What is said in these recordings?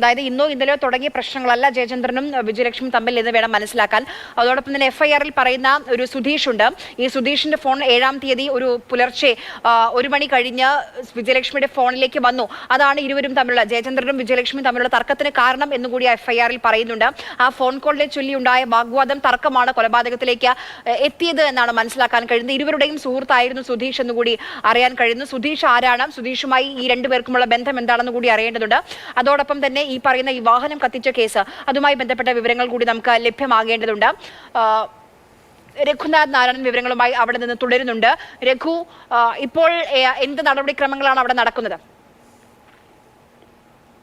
അതായത് ഇന്നോ ഇന്നലെയോ തുടങ്ങിയ പ്രശ്നങ്ങളല്ല ജയചന്ദ്രനും വിജയലക്ഷ്മി തമ്മിൽ എന്ന് വേണം മനസ്സിലാക്കാൻ. അതോടൊപ്പം തന്നെ എഫ്ഐആറിൽ പറയുന്ന ഒരു സുധീഷ് ഉണ്ട്. ഈ സുധീഷിന്റെ ഫോൺ ഏഴാം തീയതി ഒരു പുലർച്ചെ ഒരു മണി കഴിഞ്ഞ് വിജയലക്ഷ്മിയുടെ ഫോണിലേക്ക് വന്നു. അതാണ് ഇരുവരും തമ്മിലുള്ള ജയചന്ദ്രനും വിജയലക്ഷ്മിയും തമ്മിലുള്ള തർക്കത്തിന് കാരണം എന്നുകൂടി എഫ്ഐആറിൽ പറയുന്നുണ്ട്. ആ ഫോൺ കോളിനെ ചൊല്ലി ഉണ്ടായ വാഗ്വാദം തർക്കമാണ് കൊലപാതകത്തിലേക്ക് എത്തിയത് എന്നാണ് മനസ്സിലാക്കാൻ കഴിയുന്നത്. ഇരുവരുടെയും സുഹൃത്തായിരുന്നു സുധീഷ് എന്നുകൂടി അറിയാൻ കഴിയുന്നു. സുധീഷ് ആരാണ്? സുധീഷുമായി ഈ രണ്ടുപേർക്കുമുള്ള ബന്ധം എന്താണെന്ന് കൂടി അറിയേണ്ടതുണ്ട്. അതോടൊപ്പം തന്നെ ഈ പറയുന്ന ഈ വാഹനം കത്തിച്ച കേസ് അതുമായി ബന്ധപ്പെട്ട വിവരങ്ങൾ കൂടി നമുക്ക് ലഭ്യമാകേണ്ടതുണ്ട്. രഘുനാഥ് നാരായണൻ വിവരങ്ങളുമായി അവിടെ നിന്ന് തുടരുന്നുണ്ട്. രഘു ഇപ്പോൾ എന്ത് നടപടിക്രമങ്ങളാണ് അവിടെ നടക്കുന്നത്?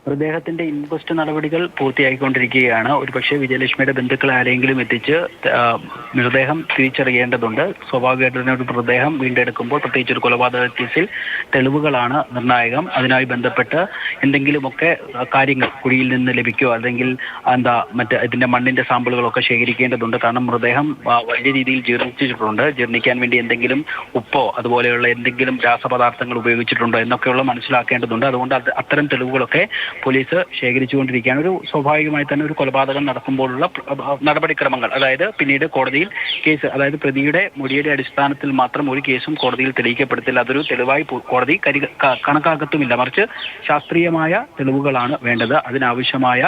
മൃതദേഹത്തിന്റെ ഇൻക്വസ്റ്റ് നടപടികൾ പൂർത്തിയാക്കിക്കൊണ്ടിരിക്കുകയാണ് ഒരുപക്ഷെ വിജയലക്ഷ്മിയുടെ ബന്ധുക്കൾ ആരെങ്കിലും എത്തിച്ച് മൃതദേഹം തിരിച്ചറിയേണ്ടതുണ്ട്. സ്വാഭാവികമായിട്ടും ഒരു മൃതദേഹം വീണ്ടെടുക്കുമ്പോൾ പ്രത്യേകിച്ച് ഒരു കൊലപാതക കേസിൽ തെളിവുകളാണ് നിർണായകം. അതിനായി ബന്ധപ്പെട്ട് എന്തെങ്കിലുമൊക്കെ കാര്യങ്ങൾ കുഴിയിൽ നിന്ന് ലഭിക്കുകയോ അല്ലെങ്കിൽ എന്താ മറ്റ് ഇതിന്റെ മണ്ണിന്റെ സാമ്പിളുകളൊക്കെ ശേഖരിക്കേണ്ടതുണ്ട്. കാരണം മൃതദേഹം വലിയ രീതിയിൽ ജീർണിച്ചിട്ടുണ്ട്. ജീർണിക്കാൻ വേണ്ടി എന്തെങ്കിലും ഉപ്പോ അതുപോലെയുള്ള എന്തെങ്കിലും രാസപദാർത്ഥങ്ങൾ ഉപയോഗിച്ചിട്ടുണ്ടോ എന്നൊക്കെയുള്ള മനസ്സിലാക്കേണ്ടതുണ്ട്. അതുകൊണ്ട് അത് അത്തരം തെളിവുകളൊക്കെ പോലീസ് ശേഖരിച്ചുകൊണ്ടിരിക്കുകയാണ്. ഒരു സ്വാഭാവികമായി തന്നെ ഒരു കൊലപാതകം നടക്കുമ്പോഴുള്ള നടപടിക്രമങ്ങൾ. അതായത് പിന്നീട് കോടതിയിൽ കേസ് അതായത് പ്രതിയുടെ മൊഴിയുടെ അടിസ്ഥാനത്തിൽ മാത്രം ഒരു കേസും കോടതിയിൽ തെളിയിക്കപ്പെടത്തില്ല. അതൊരു തെളിവായി കോടതി കണക്കാക്കത്തുമില്ല. മറിച്ച് ശാസ്ത്രീയമായ തെളിവുകളാണ് വേണ്ടത്. അതിനാവശ്യമായ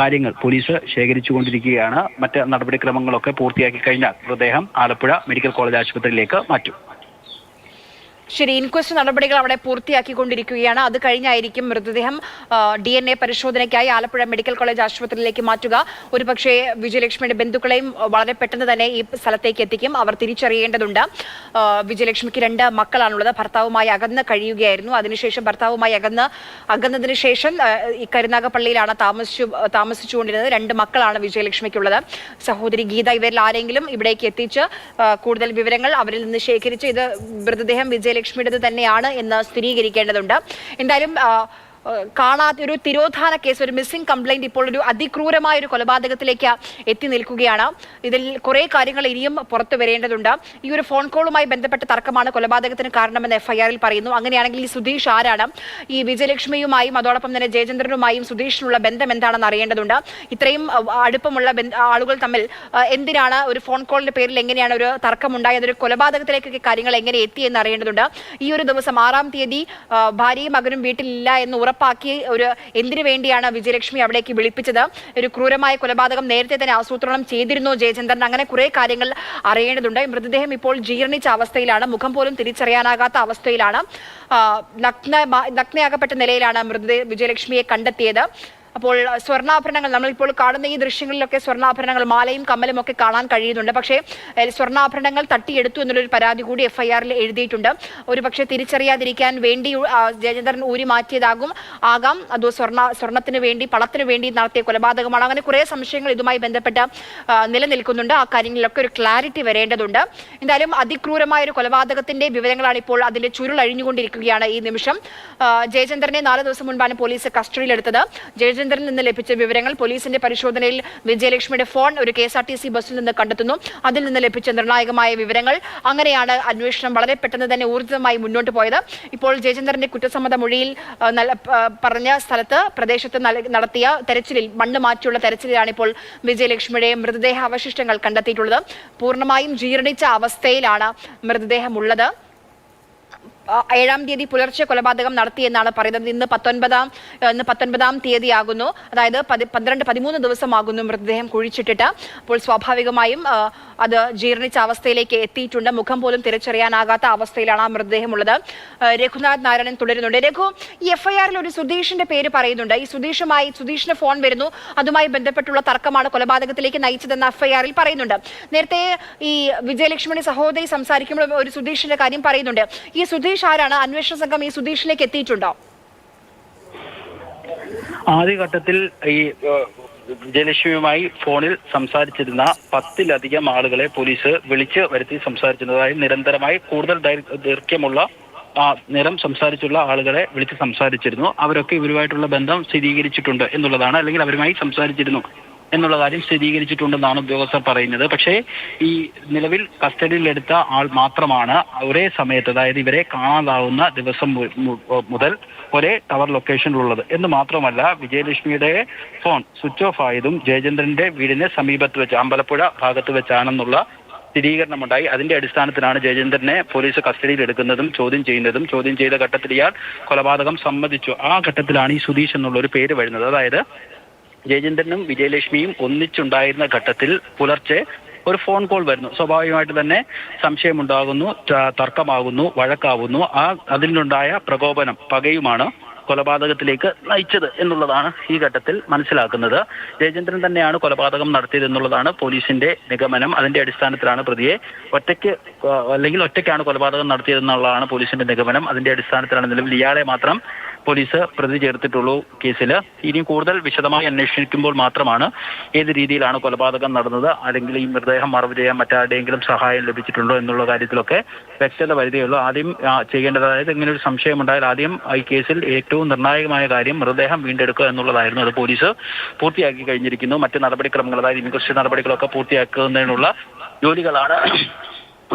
കാര്യങ്ങൾ പോലീസ് ശേഖരിച്ചു ശേഖരിച്ചുകൊണ്ടിരിക്കുകയാണ്. മറ്റ് നടപടിക്രമങ്ങളൊക്കെ പൂർത്തിയാക്കി കഴിഞ്ഞാൽ മൃതദേഹം ആലപ്പുഴ മെഡിക്കൽ കോളേജ് ആശുപത്രിയിലേക്ക് മാറ്റും. ശരി ഇൻക്വസ്റ്റ് നടപടികൾ അവിടെ പൂർത്തിയാക്കിക്കൊണ്ടിരിക്കുകയാണ്. അത് കഴിഞ്ഞായിരിക്കും മൃതദേഹം ഡി എൻ എ പരിശോധനയ്ക്കായി ആലപ്പുഴ മെഡിക്കൽ കോളേജ് ആശുപത്രിയിലേക്ക് മാറ്റുക. ഒരുപക്ഷെ വിജയലക്ഷ്മിയുടെ ബന്ധുക്കളെയും വളരെ പെട്ടെന്ന് തന്നെ ഈ സ്ഥലത്തേക്ക് എത്തിക്കും. അവർ തിരിച്ചറിയേണ്ടതുണ്ട്. വിജയലക്ഷ്മിക്ക് രണ്ട് മക്കളാണുള്ളത്. ഭർത്താവുമായി അകന്ന് കഴിയുകയായിരുന്നു. അതിനുശേഷം ഭർത്താവുമായി അകന്ന് അകന്നതിന് ശേഷം ഈ കരുനാഗപ്പള്ളിയിലാണ് താമസിച്ചു താമസിച്ചുകൊണ്ടിരുന്നത്. രണ്ട് മക്കളാണ് വിജയലക്ഷ്മിക്കുള്ളത്. സഹോദരി ഗീത ഇവരിൽ ആരെങ്കിലും ഇവിടേക്ക് എത്തിച്ച് കൂടുതൽ വിവരങ്ങൾ അവരിൽ നിന്ന് ശേഖരിച്ച് ഇത് മൃതദേഹം വിജയലക്ഷ്മിയുടേത് തന്നെയാണ് എന്ന് സ്ഥിരീകരിക്കേണ്ടതുണ്ട്. എന്തായാലും കാണാത്ത ഒരു തിരോധാന കേസ് ഒരു മിസ്സിംഗ് കംപ്ലൈന്റ് ഇപ്പോൾ ഒരു അതിക്രൂരമായ ഒരു കൊലപാതകത്തിലേക്ക് എത്തി നിൽക്കുകയാണ്. ഇതിൽ കുറേ കാര്യങ്ങൾ ഇനിയും പുറത്തു വരേണ്ടതുണ്ട്. ഈ ഒരു ഫോൺ കോളുമായി ബന്ധപ്പെട്ട തർക്കമാണ് കൊലപാതകത്തിന് കാരണമെന്ന് എഫ്ഐആറിൽ പറയുന്നു. അങ്ങനെയാണെങ്കിൽ ഈ സുധീഷ് ആരാണ്? ഈ വിജയലക്ഷ്മിയുമായും അതോടൊപ്പം തന്നെ ജയചന്ദ്രനുമായും സുധീഷിനുള്ള ബന്ധം എന്താണെന്ന് അറിയേണ്ടതുണ്ട്. ഇത്രയും അടുപ്പമുള്ള ആളുകൾ തമ്മിൽ എന്തിനാണ് ഒരു ഫോൺ കോളിന്റെ പേരിൽ എങ്ങനെയാണ് ഒരു തർക്കമുണ്ടായത്? ഒരു കൊലപാതകത്തിലേക്കൊക്കെ കാര്യങ്ങൾ എങ്ങനെ എത്തി എന്ന് അറിയേണ്ടതുണ്ട്. ഈ ഒരു ദിവസം ആറാം തീയതി ഭാര്യയും മകനും വീട്ടിലില്ല എന്ന് ഉറപ്പാക്കി ഒരു എന്തിനു വേണ്ടിയാണ് വിജയലക്ഷ്മി അവിടേക്ക് വിളിപ്പിച്ചത്? ഒരു ക്രൂരമായ കൊലപാതകം നേരത്തെ തന്നെ ആസൂത്രണം ചെയ്തിരുന്നു ജയചന്ദ്രൻ. അങ്ങനെ കുറെ കാര്യങ്ങൾ അറിയേണ്ടതുണ്ട്. മൃതദേഹം ഇപ്പോൾ ജീർണിച്ച അവസ്ഥയിലാണ്. മുഖം പോലും തിരിച്ചറിയാനാകാത്ത അവസ്ഥയിലാണ്. നഗ്ന നഗ്നയാകപ്പെട്ട നിലയിലാണ് മൃതദേഹ വിജയലക്ഷ്മിയെ കണ്ടെത്തിയത്. അപ്പോൾ സ്വർണാഭരണങ്ങൾ നമ്മളിപ്പോൾ കാണുന്ന ഈ ദൃശ്യങ്ങളിലൊക്കെ സ്വർണാഭരണങ്ങൾ മാലയും കമ്മലും ഒക്കെ കാണാൻ കഴിയുന്നുണ്ട്. പക്ഷേ സ്വർണാഭരണങ്ങൾ തട്ടിയെടുത്തു എന്നുള്ളൊരു പരാതി കൂടി എഫ്ഐആറിൽ എഴുതിയിട്ടുണ്ട്. ഒരു പക്ഷേ തിരിച്ചറിയാതിരിക്കാൻ വേണ്ടി ജയചന്ദ്രൻ ഊരി മാറ്റിയതാകും ആകാം. അതോ സ്വർണ സ്വർണത്തിന് വേണ്ടി പണത്തിന് വേണ്ടി നടത്തിയ കൊലപാതകമാണ്. അങ്ങനെ കുറേ സംശയങ്ങൾ ഇതുമായി ബന്ധപ്പെട്ട് നിലനിൽക്കുന്നുണ്ട്. ആ കാര്യങ്ങളിലൊക്കെ ഒരു ക്ലാരിറ്റി വരേണ്ടതുണ്ട്. എന്തായാലും അതിക്രൂരമായ ഒരു കൊലപാതകത്തിന്റെ വിവരങ്ങളാണ് ഇപ്പോൾ അതിന്റെ ചുരുളഴിഞ്ഞുകൊണ്ടിരിക്കുകയാണ് ഈ നിമിഷം. ജയചന്ദ്രനെ നാല് ദിവസം മുൻപാണ് പോലീസ് കസ്റ്റഡിയിലെടുത്തത്. ജയചന്ദ്രനിൽ നിന്ന് ലഭിച്ച വിവരങ്ങൾ പോലീസിന്റെ പരിശോധനയിൽ വിജയലക്ഷ്മിയുടെ ഫോൺ ഒരു K S R T C ബസ്സിൽ നിന്ന് കണ്ടെത്തുന്നു. അതിൽ നിന്ന് ലഭിച്ച നിർണായകമായ വിവരങ്ങൾ അങ്ങനെയാണ് അന്വേഷണം വളരെ പെട്ടെന്ന് തന്നെ ഊർജിതമായി മുന്നോട്ട് പോയത്. ഇപ്പോൾ ജയചന്ദ്രന്റെ കുറ്റസമ്മത മൊഴിയിൽ പറഞ്ഞ സ്ഥലത്ത് പ്രദേശത്ത് നടത്തിയ തെരച്ചിലിൽ മണ്ണ് മാറ്റിയുള്ള തെരച്ചിലിലാണ് ഇപ്പോൾ വിജയലക്ഷ്മിയുടെ മൃതദേഹ അവശിഷ്ടങ്ങൾ കണ്ടെത്തിയിട്ടുള്ളത്. പൂർണമായും ജീർണിച്ച അവസ്ഥയിലാണ് മൃതദേഹം ഉള്ളത്. ആ, ഏഴാം തീയതി പുലർച്ചെ കൊലപാതകം നടത്തിയെന്നാണ് പറയുന്നത്. ഇന്ന് പത്തൊൻപതാം ഇന്ന് പത്തൊൻപതാം തീയതിയാകുന്നു. അതായത് പതി പന്ത്രണ്ട് പതിമൂന്ന് ദിവസമാകുന്നു മൃതദേഹം കുഴിച്ചിട്ടിട്ട്. അപ്പോൾ സ്വാഭാവികമായും അത് ജീർണിച്ച അവസ്ഥയിലേക്ക് എത്തിയിട്ടുണ്ട്. മുഖം പോലും തിരിച്ചറിയാനാകാത്ത അവസ്ഥയിലാണ് ആ മൃതദേഹം ഉള്ളത് രഘുനാഥ് നാരായണൻ തുടരുന്നുണ്ട്. രഘു ഈ എഫ്ഐആറിൽ ഒരു സുധീഷിന്റെ പേര് പറയുന്നുണ്ട്. ഈ സുധീഷുമായി സുധീഷിന് ഫോൺ വരുന്നു. അതുമായി ബന്ധപ്പെട്ടുള്ള തർക്കമാണ് കൊലപാതകത്തിലേക്ക് നയിച്ചതെന്ന് എഫ്ഐആറിൽ പറയുന്നുണ്ട്. നേരത്തെ ഈ വിജയലക്ഷ്മിയുടെ സഹോദരി സംസാരിക്കുമ്പോൾ ഒരു സുധീഷിന്റെ കാര്യം പറയുന്നുണ്ട്. ഈ സുധീഷ് ആരാണ്? അന്വേഷണ സംഘം ഈ സുധീഷിലേക്ക് എത്തിയിട്ടുണ്ടോ? ആദ്യഘട്ടത്തിൽ ഈ ജലക്ഷ്മിയുമായി ഫോണിൽ സംസാരിച്ചിരുന്ന പത്തിലധികം ആളുകളെ പോലീസ് വിളിച്ച് വരുത്തി സംസാരിച്ചിരുന്നതായി നിരന്തരമായി കൂടുതൽ ദൈർ- ദൈർഘ്യമുള്ള നിറം സംസാരിച്ചുള്ള ആളുകളെ വിളിച്ച് സംസാരിച്ചിരുന്നു. അവരൊക്കെ ഇവരുമായിട്ടുള്ള ബന്ധം സ്ഥിരീകരിച്ചിട്ടുണ്ട് എന്നുള്ളതാണ് അല്ലെങ്കിൽ അവരുമായി സംസാരിച്ചിരുന്നു. എന്നുള്ള കാര്യം സ്ഥിരീകരിച്ചിട്ടുണ്ടെന്നാണ് ഉദ്യോഗസ്ഥർ പറയുന്നത്. പക്ഷേ ഈ നിലവിൽ കസ്റ്റഡിയിലെടുത്ത ആൾ മാത്രമാണ് ഒരേ സമയത്ത് അതായത് ഇവരെ കാണാതാവുന്ന ദിവസം മുതൽ ഒരേ ടവർ ലൊക്കേഷനിലുള്ളത്. എന്ന് മാത്രമല്ല വിജയലക്ഷ്മിയുടെ ഫോൺ സ്വിച്ച് ഓഫ് ആയതും ജയചന്ദ്രന്റെ വീടിന് സമീപത്ത് വെച്ച് അമ്പലപ്പുഴ ഭാഗത്ത് വെച്ചാണെന്നുള്ള സ്ഥിരീകരണമുണ്ടായി. അതിന്റെ അടിസ്ഥാനത്തിലാണ് ജയചന്ദ്രനെ പോലീസ് കസ്റ്റഡിയിൽ എടുക്കുന്നതും ചോദ്യം ചെയ്യുന്നതും ചോദ്യം ചെയ്ത ഘട്ടത്തിൽ ഇയാൾ കൊലപാതകം സമ്മതിച്ചു. ആ ഘട്ടത്തിലാണ് ഈ സുധീഷ് എന്നുള്ള ഒരു പേര് വരുന്നത്. അതായത് ജയചന്ദ്രനും വിജയലക്ഷ്മിയും ഒന്നിച്ചുണ്ടായിരുന്ന ഘട്ടത്തിൽ പുലർച്ചെ ഒരു ഫോൺ കോൾ വരുന്നു. സ്വാഭാവികമായിട്ട് തന്നെ സംശയമുണ്ടാകുന്നു തർക്കമാകുന്നു വഴക്കാവുന്നു. ആ അതിലുണ്ടായ പ്രകോപനം പകയുമാണ് കൊലപാതകത്തിലേക്ക് നയിച്ചത് എന്നുള്ളതാണ് ഈ ഘട്ടത്തിൽ മനസ്സിലാക്കുന്നത്. ജയചന്ദ്രൻ തന്നെയാണ് കൊലപാതകം നടത്തിയത് എന്നുള്ളതാണ് പോലീസിന്റെ നിഗമനം. അതിന്റെ അടിസ്ഥാനത്തിലാണ് പ്രതിയെ ഒറ്റയ്ക്ക് അല്ലെങ്കിൽ ഒറ്റയ്ക്കാണ് കൊലപാതകം നടത്തിയതെന്നുള്ളതാണ് പോലീസിന്റെ നിഗമനം. അതിന്റെ അടിസ്ഥാനത്തിലാണ് നിലവിൽ ഇയാളെ മാത്രം പോലീസ് പ്രതി ചേർത്തിട്ടുള്ളൂ കേസിൽ ഇനി കൂടുതൽ വിശദമായി അന്വേഷിക്കുമ്പോൾ മാത്രമാണ് ഏത് രീതിയിലാണ് കൊലപാതകം നടന്നത് അല്ലെങ്കിൽ ഈ മൃതദേഹം മറവ് ചെയ്യാൻ മറ്റാരുടെയെങ്കിലും സഹായം ലഭിച്ചിട്ടുണ്ടോ എന്നുള്ള കാര്യത്തിലൊക്കെ വ്യക്തത വരുകയുള്ളൂ ആദ്യം ചെയ്യേണ്ടത് അതായത് ഇങ്ങനെ ഒരു സംശയമുണ്ടായാൽ ആദ്യം ഈ കേസിൽ ഏറ്റവും നിർണായകമായ കാര്യം മൃതദേഹം വീണ്ടെടുക്കുക എന്നുള്ളതായിരുന്നു. അത് പോലീസ് പൂർത്തിയാക്കി കഴിഞ്ഞിരിക്കുന്നു. മറ്റ് നടപടിക്രമങ്ങൾ അതായത് ഇൻക്വസ്റ്റ് നടപടികളൊക്കെ പൂർത്തിയാക്കുന്നതിനുള്ള ജോലികളാണ്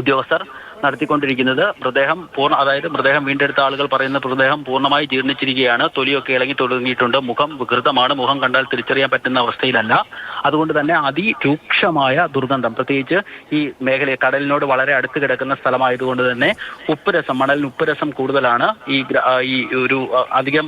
ഉദ്യോഗസ്ഥർ നടത്തിക്കൊണ്ടിരിക്കുന്നത്. മൃതദേഹം പൂർണ അതായത് മൃതദേഹം വീണ്ടെടുത്ത ആളുകൾ പറയുന്ന മൃതദേഹം പൂർണമായി ജീർണിച്ചിരിക്കുകയാണ്. തൊലിയൊക്കെ ഇളകി തുടങ്ങിയിട്ടുണ്ട്. മുഖം വികൃതമാണ്. മുഖം കണ്ടാൽ തിരിച്ചറിയാൻ പറ്റുന്ന അവസ്ഥയിലല്ല. അതുകൊണ്ട് തന്നെ അതിരൂക്ഷമായ ദുർഗന്ധം പ്രത്യേകിച്ച് ഈ മേഖല കടലിനോട് വളരെ അടുത്ത് കിടക്കുന്ന സ്ഥലമായതുകൊണ്ട് തന്നെ ഉപ്പുരസം മണലിന് ഉപ്പുരസം കൂടുതലാണ്. ഈ ഈ ഒരു അധികം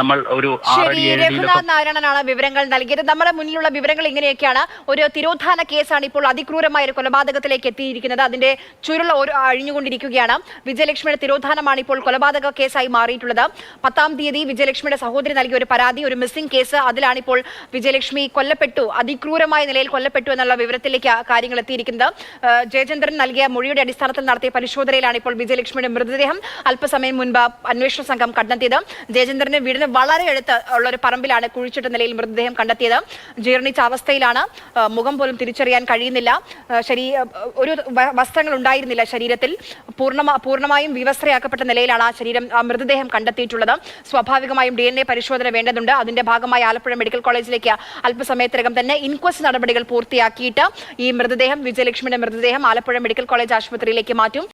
നമ്മൾ ഒരു ശരി ആറടി ഏഴടിയിലൊക്കെ രഘുനാഥ് നാരായണനാണ് വിവരങ്ങൾ നൽകിയത്. നമ്മുടെ മുന്നിലുള്ള വിവരങ്ങൾ ഇങ്ങനെയൊക്കെയാണ്. ഒരു തിരോധാന കേസാണ് ഇപ്പോൾ അതിക്രൂരമായ ഒരു കൊലപാതകത്തിലേക്ക് എത്തിയിരിക്കുന്നത്. അതിന്റെ ചുരുള്ള ഒരു അഴിഞ്ഞുകൊണ്ടിരിക്കുകയാണ്. വിജയലക്ഷ്മിയുടെ തിരോധാനമാണ് ഇപ്പോൾ കൊലപാതക കേസായി മാറിയിട്ടുള്ളത്. പത്താം തീയതി വിജയലക്ഷ്മിയുടെ സഹോദരി നൽകിയ ഒരു പരാതി ഒരു മിസ്സിംഗ് കേസ് അതിലാണ് ഇപ്പോൾ വിജയലക്ഷ്മി കൊല്ലപ്പെട്ടു അതിക്രൂരമായ നിലയിൽ കൊല്ലപ്പെട്ടു എന്നുള്ള വിവരത്തിലേക്ക് കാര്യങ്ങൾ എത്തിയിരിക്കുന്നത്. ജയചന്ദ്രൻ നൽകിയ മൊഴിയുടെ അടിസ്ഥാനത്തിൽ നടത്തിയ പരിശോധനയിലാണ് ഇപ്പോൾ വിജയലക്ഷ്മിയുടെ മൃതദേഹം അല്പസമയം മുൻപ് അന്വേഷണ സംഘം കണ്ടെത്തിയത്. ജയചന്ദ്രന്റെ വീടിന് വളരെ അടുത്ത് ഉള്ള ഒരു പറമ്പിലാണ് കുഴിച്ചിട്ട നിലയിൽ മൃതദേഹം കണ്ടെത്തിയത്. ജീർണിച്ച അവസ്ഥയിലാണ്. മുഖം പോലും തിരിച്ചറിയാൻ കഴിയുന്നില്ല. ശരി ശരീ ഒരു വസ്ത്രങ്ങൾ ഉണ്ടായിരുന്നില്ല ശരീരത്തിൽ പൂർണ പൂർണമായും വിവസ്ത്രയാക്കപ്പെട്ട നിലയിലാണ് ആ ശരീരം മൃതദേഹം കണ്ടെത്തിയിട്ടുള്ളത്. സ്വാഭാവികമായും ഡി പരിശോധന വേണ്ടതുണ്ട്. അതിന്റെ ഭാഗമായി ആലപ്പുഴ മെഡിക്കൽ കോളേജിലേക്ക് അല്പസമയത്തിനകം തന്നെ ഇൻക്വസ്റ്റ് നടപടികൾ പൂർത്തിയാക്കിയിട്ട് ഈ മൃതദേഹം വിജയലക്ഷ്മിയുടെ മൃതദേഹം ആലപ്പുഴ മെഡിക്കൽ കോളേജ് ആശുപത്രിയിലേക്ക് മാറ്റും.